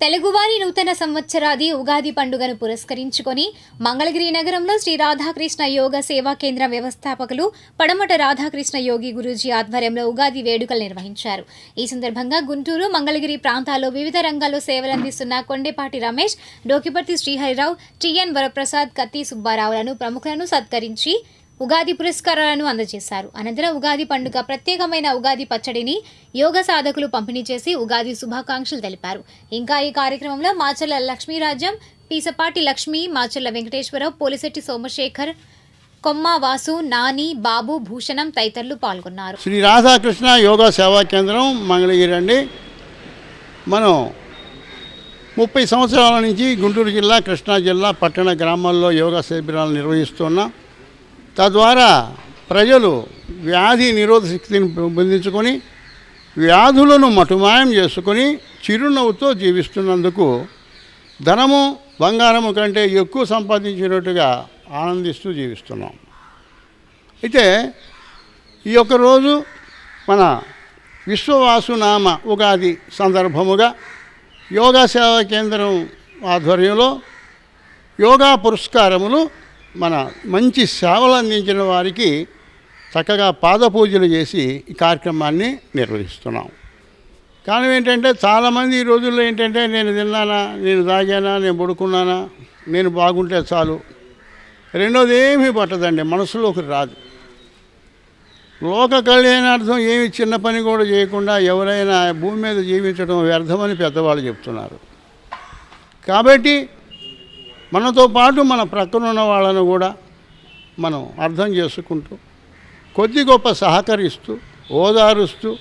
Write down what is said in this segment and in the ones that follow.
తెలుగువారి నూతన సంవత్సరాది ఉగాది పండుగను పురస్కరించుకొని మంగళగిరి నగరంలో శ్రీ రాధాకృష్ణ యోగ సేవా కేంద్ర వ్యవస్థాపకులు పడమట రాధాకృష్ణ యోగి గురూజీ ఆధ్వర్యంలో ఉగాది వేడుకలు నిర్వహించారు. ఈ సందర్భంగా గుంటూరు మంగళగిరి ప్రాంతాల్లో వివిధ రంగాల్లో సేవలందిస్తున్న కొండేపాటి రమేష్ డోకిపర్తి శ్రీహరిరావు టిఎన్ వరప్రసాద్ కత్తి సుబ్బారావులను ప్రముఖులను సత్కరించి ఉగాది పురస్కారాలను అందజేశారు. అనంతరం ఉగాది పండుగ ప్రత్యేకమైన ఉగాది పచ్చడిని యోగ సాధకులు పంపిణీ చేసి ఉగాది శుభాకాంక్షలు తెలిపారు. ఇంకా ఈ కార్యక్రమంలో మాచర్ల లక్ష్మీరాజ్యం పీసపాటి లక్ష్మి మాచర్ల వెంకటేశ్వరరావు పోలిశెట్టి సోమశేఖర్ కొమ్మ వాసు నాని బాబు భూషణం తదితరులు పాల్గొన్నారు. శ్రీ రాధాకృష్ణ యోగా సేవా కేంద్రం మంగళగిరి అండి మనం ముప్పై సంవత్సరాల నుంచి గుంటూరు జిల్లా కృష్ణా జిల్లా పట్టణ గ్రామాల్లో యోగా శిబిరాలు నిర్వహిస్తున్నాం తద్వారా ప్రజలు వ్యాధి నిరోధ శక్తిని పెంపొందించుకొని వ్యాధులను మటుమాయం చేసుకొని చిరునవ్వుతో జీవిస్తున్నందుకు ధనము బంగారము కంటే ఎక్కువ సంపాదించినట్టుగా ఆనందిస్తూ జీవిస్తున్నాం. అయితే ఈ యొక్క రోజు మన విశ్వవాసునామ ఉగాది సందర్భముగా యోగా సేవా కేంద్రం ఆధ్వర్యంలో యోగా పురస్కారములు మన మంచి సేవలు అందించిన వారికి చక్కగా పాదపూజలు చేసి ఈ కార్యక్రమాన్ని నిర్వహిస్తున్నాం. కారణం ఏంటంటే చాలామంది ఈ రోజుల్లో ఏంటంటే నేను తిన్నానా నేను తాగానా నేను పడుకున్నానా నేను బాగుంటే చాలు. రెండోది ఏమీ పట్టదండి మనసులోకి రాదు. లోక కళ్యాణార్థం ఏమి చిన్న పని కూడా చేయకుండా ఎవరైనా భూమి మీద జీవించడం వ్యర్థమని పెద్దవాళ్ళు చెప్తున్నారు. కాబట్టి మనతో పాటు మన ప్రక్కన ఉన్న వాళ్ళను కూడా మనం అర్థం చేసుకుంటూ కొద్ది గొప్ప సహకరిస్తూ ఓదారుస్తూ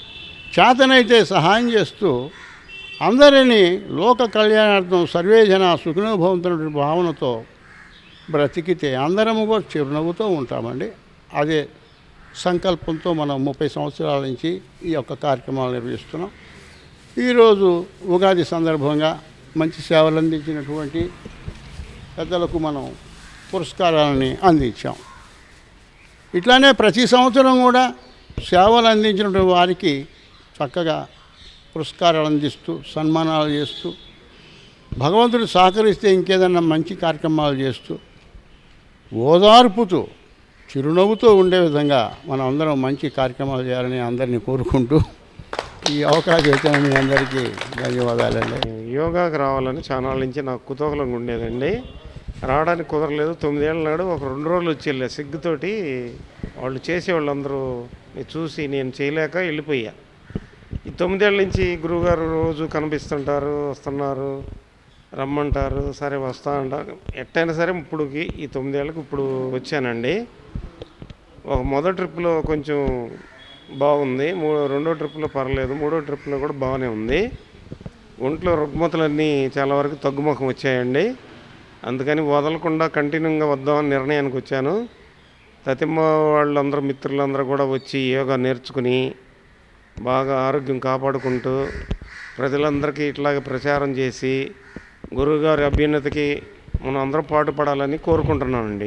చేతనైతే సహాయం చేస్తూ అందరినీ లోక కళ్యాణార్థం సర్వేజన సుఖనుభవంతున్న భావనతో బ్రతికితే అందరము కూడా చిరునవ్వుతో ఉంటామండి. అదే సంకల్పంతో మనం ముప్పై సంవత్సరాల నుంచి ఈ యొక్క కార్యక్రమాలు నిర్వహిస్తున్నాం. ఈరోజు ఉగాది సందర్భంగా మంచి సేవలు అందించినటువంటి పెద్దలకు మనం పురస్కారాలని అందించాం. ఇట్లానే ప్రతి సంవత్సరం కూడా సేవలు అందించిన వారికి చక్కగా పురస్కారాలు అందిస్తూ సన్మానాలు చేస్తూ భగవంతుడు సహకరిస్తే ఇంకేదన్నా మంచి కార్యక్రమాలు చేస్తూ ఓదార్పుతూ చిరునవ్వుతో ఉండే విధంగా మనం అందరం మంచి కార్యక్రమాలు చేయాలని అందరినీ కోరుకుంటూ ఈ అవకాశం ఇచ్చిన మీ అందరికీ ధన్యవాదాలండి. యోగాకి రావాలని చాలా నుంచి నాకు కుతూహలంగా ఉండేదండి. రావడానికి కుదరలేదు. తొమ్మిదేళ్ళ నాడు ఒక రెండు రోజులు వచ్చి వెళ్ళా సిగ్గుతోటి వాళ్ళు చేసేవాళ్ళందరూ చూసి నేను చేయలేక వెళ్ళిపోయా. ఈ తొమ్మిదేళ్ళ నుంచి గురువుగారు రోజు కనిపిస్తుంటారు వస్తున్నారు రమ్మంటారు సరే వస్తా అంటారు. ఎట్టయినా సరే ఇప్పుడుకి ఈ తొమ్మిదేళ్ళకి ఇప్పుడు వచ్చానండి. ఒక మొదటి ట్రిప్లో కొంచెం బాగుంది. మూ రెండో ట్రిప్లో పర్లేదు. మూడో ట్రిప్లో కూడా బాగానే ఉంది. ఒంట్లో రుగ్మతలన్నీ చాలా వరకు తగ్గుముఖం వచ్చాయండి. అందుకని వదలకుండా కంటిన్యూగా వద్దామని నిర్ణయానికి వచ్చాను. తతిమ్మ వాళ్ళందరూ మిత్రులందరూ కూడా వచ్చి యోగా నేర్చుకుని బాగా ఆరోగ్యం కాపాడుకుంటూ ప్రజలందరికీ ఇట్లాగే ప్రచారం చేసి గురువుగారి అభ్యున్నతికి మనం అందరం పాటుపడాలని కోరుకుంటున్నానండి